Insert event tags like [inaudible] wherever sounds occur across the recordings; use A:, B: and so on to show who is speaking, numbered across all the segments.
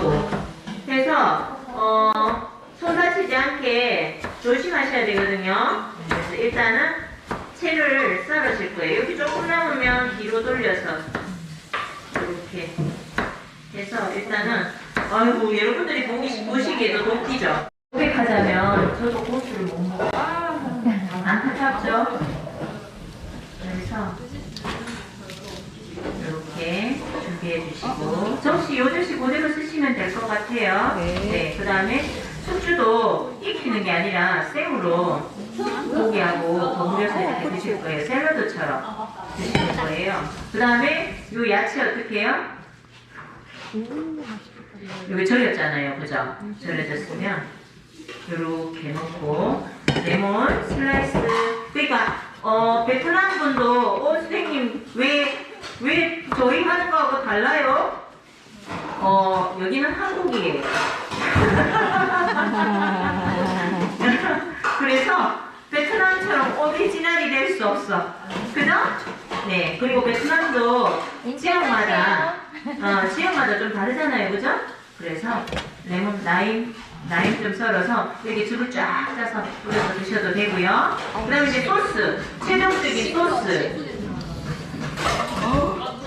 A: 또 해서 어, 손 다치지 않게 조심하셔야 되거든요. 그래서 일단은 채를 썰으실 거예요. 여기 조금 남으면 뒤로 돌려서 이렇게 해서 일단은 아이고 여러분들이 보기, 보시기에도 높이죠. 고백하자면 저도 고수를 못 먹어요. 안타깝죠? 그래서 이렇게 준비해 주시고 접시 요 접시 그대로 쓰시면 될것 같아요. 네. 그 다음에 숙주도 익히는 게 아니라 생으로 고기하고 버무려서 이렇게 드실 거예요. 샐러드처럼 드실 거예요. 그 다음에 요 야채 어떻게 해요? 여기 절였잖아요. 그죠? 절여졌으면 이렇게 넣고 레몬 슬라이스 그러니까 어 베트남 분도 어 선생님 왜 왜 저희 하는 거하고 달라요? 어 여기는 한국이에요. [laughs] 그래서 베트남처럼 오리지널이 될 수 없어. 그죠? 네. 그리고 베트남도 지역마다 어, 지역마다 좀 다르잖아요. 그죠? 그래서 레몬 라임 라임 좀 썰어서 여기 줄을 쫙 짜서 뿌려서 드셔도 되고요. 그 다음에 이제 소스 최종적인 소스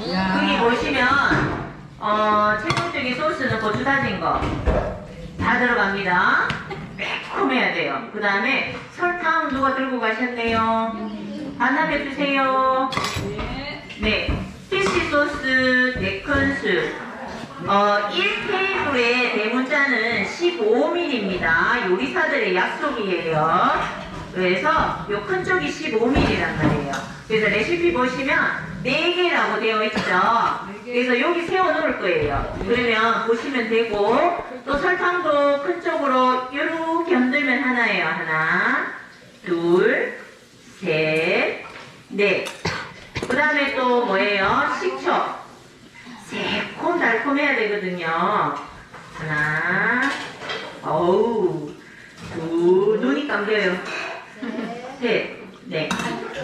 A: 여기 보시면 어, 최종적인 소스는 고추 다진 거 다 들어갑니다. 매콤해야 돼요. 그 다음에 설탕 누가 들고 가셨네요? 반납해 주세요. 네, 피시 소스 4큰술. 어, 1테이블의 대문자는 15mm입니다. 요리사들의 약속이에요. 그래서 요 큰 쪽이 15mm란 말이에요. 그래서 레시피 보시면 4개라고 되어 있죠. 그래서 여기 세워 놓을 거예요. 그러면 보시면 되고, 또 설탕도 큰 쪽으로 이렇게 흔들면 하나예요. 하나, 둘, 셋, 넷. 그 다음에 또 뭐예요? 식초. 새콤달콤해야 되거든요. 하나, 어우, 둘, 눈이 감겨요. 셋, 네.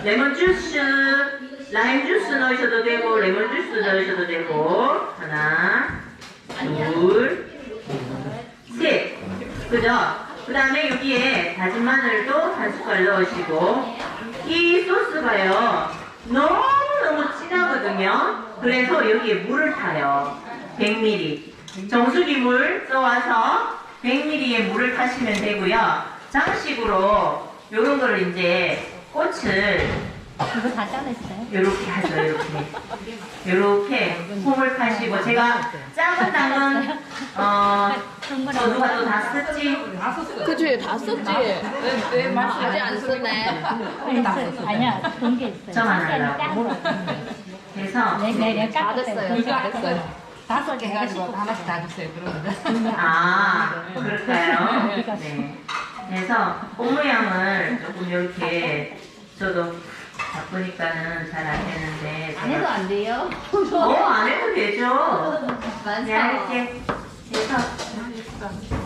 A: 레몬 주스, 라임 주스 넣으셔도 되고, 레몬 주스 넣으셔도 되고, 하나, 둘, 셋. 그죠? 그 다음에 여기에 다진 마늘도 한 숟갈 넣으시고, 이 소스가요, 너무너무 진하거든요. 그래서 여기에 물을 타요. 100ml. 정수기 물 써와서 100ml의 물을 타시면 되고요. 장식으로 요런 거를 이제 꽃을
B: 이거 다 짜냈어요?
A: 요렇게 하죠, 요렇게. 요렇게 홈을 타시고, 제가 작은 당은, 어, 저 누가 또 다 썼지?
C: 그치 다 썼지. 왜 왜 아직 안 썼네.
B: 아니야, 그런 게 있어요.
A: 저만.
B: 짰어.
A: 그래서,
B: 네, 네, 네,
C: 다. 됐어요. 다 됐어요.
B: 다섯 개
D: 해가지고 하나씩 다 주세요. 그러면
A: 아, 그럴까요? 네. 그래서 꽃 모양을 조금 이렇게, 저도 바쁘니까는 잘 안 되는데.
C: 안 해도 안 돼요.
A: 어, 안 해도 되죠. [laughs]
C: 많죠.
A: 네, 이렇게 해서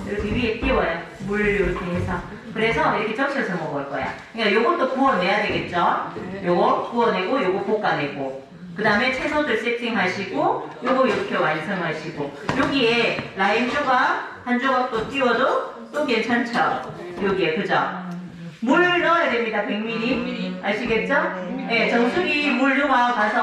A: 여기 위에 띄워요. 물 이렇게 해서. 그래서 이렇게 적셔서 먹을 거야. 그러니까 요것도 구워내야 되겠죠? 요거 구워내고 요거 볶아내고. 그 다음에 채소들 세팅하시고 요거 이렇게 완성하시고 여기에 라임 조각 한 조각 또 띄워도 또 괜찮죠? 여기에 그죠? 물 넣어야 됩니다. 100ml 아시겠죠? 네, 정수기 물 누가 가서